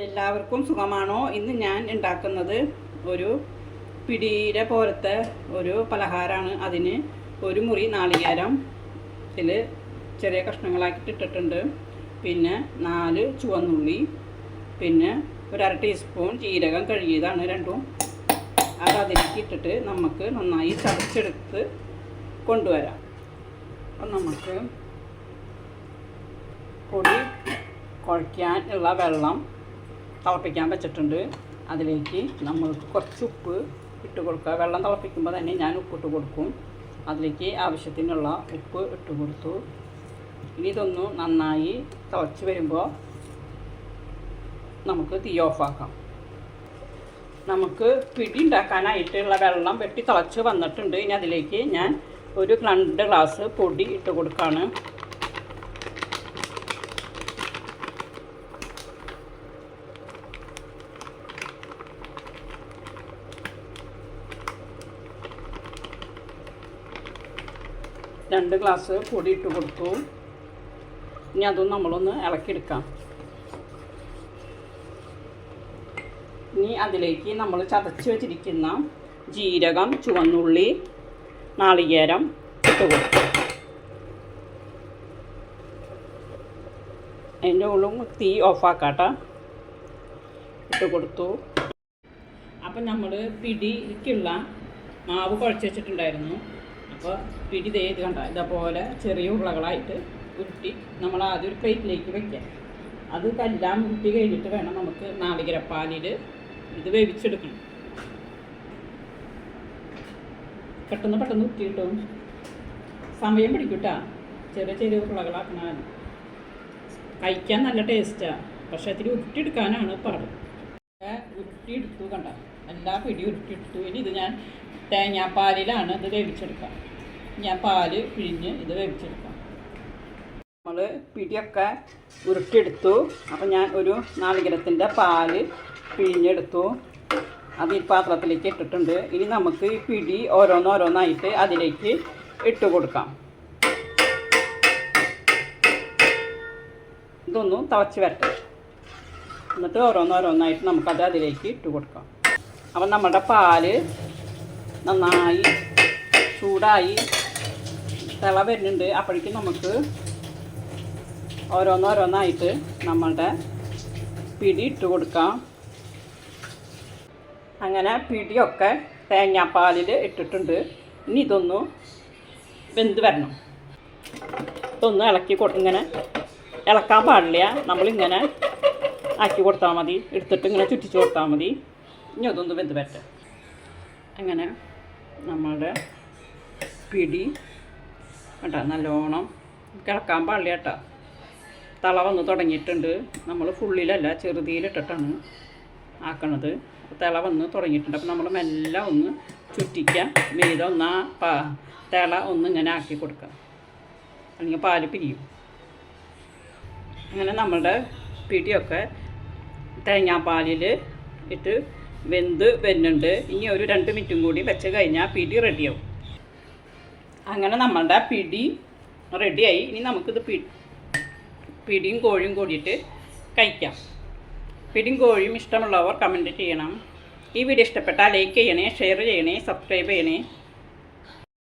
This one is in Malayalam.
എല്ലാവർക്കും സുഖമാണോ? ഇന്ന് ഞാൻ ഉണ്ടാക്കുന്നത് ഒരു പിടിയുടെ പോലത്തെ ഒരു പലഹാരമാണ് അതിന് ഒരു മുറി നാളികേരം ഇതിൽ ചെറിയ കഷ്ണങ്ങളാക്കിയിട്ട് ഇട്ടിട്ടുണ്ട്. പിന്നെ നാല് ചുവന്നുള്ളി പിന്നെ ഒരു അര ടീസ്പൂൺ ജീരകം കഴുകിയതാണ് രണ്ടും. അത് അതിലേക്ക് ഇട്ടിട്ട് നമുക്ക് നന്നായി ചതച്ചെടുത്ത് കൊണ്ടുവരാം. അപ്പം നമുക്ക് പൊടി കുഴയ്ക്കാൻ ഉള്ള വെള്ളം തിളപ്പിക്കാൻ വെച്ചിട്ടുണ്ട്. അതിലേക്ക് നമ്മൾക്ക് കുറച്ച് ഉപ്പ് ഇട്ട് കൊടുക്കുക. വെള്ളം തിളപ്പിക്കുമ്പോൾ തന്നെ ഞാൻ ഉപ്പിട്ട് കൊടുക്കും. അതിലേക്ക് ആവശ്യത്തിനുള്ള ഉപ്പ് ഇട്ട് കൊടുത്തു. ഇനി ഇതൊന്ന് നന്നായി തിളച്ച് വരുമ്പോൾ നമുക്ക് തീ ഓഫാക്കാം. നമുക്ക് പിടി ഉണ്ടാക്കാനായിട്ടുള്ള വെള്ളം വെട്ടി തിളച്ച് വന്നിട്ടുണ്ട്. ഇനി അതിലേക്ക് ഞാൻ ഒരു രണ്ട് ഗ്ലാസ് പൊടി ഇട്ട് കൊടുക്കുകയാണ്. രണ്ട് ഗ്ലാസ് പൊടി ഇട്ട് കൊടുത്തു. ഇനി അതും നമ്മളൊന്ന് ഇളക്കിയെടുക്കാം. ഇനി അതിലേക്ക് നമ്മൾ ചതച്ച് വെച്ചിരിക്കുന്ന ജീരകം ചുവന്നുള്ളി നാളികേരം ഇട്ട് കൊടുക്കും അതിന്റെ ഉള്ളും തീ ഓഫാക്കാട്ട ഇട്ട് കൊടുത്തു. അപ്പം നമ്മൾ പിടിക്കുള്ള മാവ് കുഴച്ച് വെച്ചിട്ടുണ്ടായിരുന്നു. അപ്പോൾ പിടി ഇത് കണ്ട? ഇതേപോലെ ചെറിയ ഉരുളകളായിട്ട് ഉരുട്ടി നമ്മൾ ആദ്യം ഒരു പ്ലേറ്റിലേക്ക് വെക്കാം അത് കല്ലാം ഉരുട്ടി കഴിഞ്ഞിട്ട് വേണം നമുക്ക് നാളികരപ്പാലിൽ ഇത് വേവിച്ചെടുക്കണം. പെട്ടെന്ന് പെട്ടെന്ന് ഉരുട്ടി കിട്ടും സമയം പിടിക്കൂട്ടാ ചെറിയ ചെറിയ ഉരുളകളാക്കണം കഴിക്കാൻ നല്ല ടേസ്റ്റാണ് പക്ഷെ അതിൽ ഉരുട്ടിയെടുക്കാനാണ് പാട് ഉരുട്ടിയെടുത്തു കണ്ട? എല്ലാ പിടിയും ഉരുട്ടിയെടുത്തു. ഇനി ഇത് ഞാൻ തേങ്ങാപ്പാലിലാണ് ഇത് വേവിച്ചെടുക്കുക. ഞാൻ പാൽ പിഴിഞ്ഞ് ഇത് വേവിച്ചെടുക്കാം. നമ്മൾ പിടിയൊക്കെ ഉരുട്ടിയെടുത്തു. അപ്പം ഞാൻ ഒരു നാളികരത്തിന്റെ പാൽ പിഴിഞ്ഞെടുത്തു. അത് ഈ പാത്രത്തിലേക്ക് ഇട്ടിട്ടുണ്ട്. ഇനി നമുക്ക് ഈ പിടി ഓരോന്നോരോന്നായിട്ട് അതിലേക്ക് ഇട്ട് കൊടുക്കാം. ഇതൊന്നും തിളച്ച് വരട്ടെ. എന്നിട്ട് ഓരോന്നോരോന്നായിട്ട് നമുക്കത് അതിലേക്ക് ഇട്ട് കൊടുക്കാം. അപ്പം നമ്മുടെ പാൽ നന്നായി ചൂടായി തിള വരുന്നുണ്ട്. അപ്പോഴേക്കും നമുക്ക് ഓരോന്നോരോന്നായിട്ട് നമ്മളുടെ പിടി ഇട്ട് കൊടുക്കാം. അങ്ങനെ പിടിയൊക്കെ തേങ്ങാപ്പാലിൽ ഇട്ടിട്ടുണ്ട്. ഇനി ഇതൊന്ന് വെന്ത് വരണം. ഇതൊന്ന് ഇളക്കി കൊടു ഇങ്ങനെ ഇളക്കാൻ പാടില്ല. നമ്മളിങ്ങനെ ആക്കി കൊടുത്താൽ മതി. എടുത്തിട്ട് ഇങ്ങനെ ചുറ്റിച്ച് കൊടുത്താൽ മതി. ഇനി അതൊന്ന് വെന്ത് വരട്ടെ. അങ്ങനെ നമ്മളുടെ പിടി കേട്ടോ നല്ലോണം കിളക്കാൻ പാടില്ല കേട്ടോ തള വന്ന് തുടങ്ങിയിട്ടുണ്ട്. നമ്മൾ ഫുള്ളിലല്ല ചെറുതിയിലിട്ടിട്ടാണ് ആക്കണത്. തിള വന്ന് തുടങ്ങിയിട്ടുണ്ട്. അപ്പോൾ നമ്മൾ മെല്ലെ ഒന്ന് ചുറ്റിക്കുക ഒന്ന് ഒന്നാ പാ തിള ഒന്ന് ഇങ്ങനെ ആക്കി കൊടുക്കുക അല്ലെങ്കിൽ പാൽ പിരിയും. അങ്ങനെ നമ്മളുടെ പിടിയൊക്കെ തേങ്ങാപ്പാലിൽ ഇട്ട് വെന്ത് വെന്നുണ്ട് ഇനി ഒരു രണ്ട് മിനിറ്റും കൂടി വെച്ച് കഴിഞ്ഞാൽ പിടി റെഡിയാവും അങ്ങനെ നമ്മളുടെ പിടി റെഡിയായി ഇനി നമുക്കിത് പി പിടിയും കോഴിയും കൂടിയിട്ട് കഴിക്കാം. പിടിയും കോഴിയും ഇഷ്ടമുള്ളവർ കമന്റ് ചെയ്യണം. ഈ വീഡിയോ ഇഷ്ടപ്പെട്ടാൽ ലൈക്ക് ചെയ്യണേ ഷെയർ ചെയ്യണേ സബ്സ്ക്രൈബ് ചെയ്യണേ.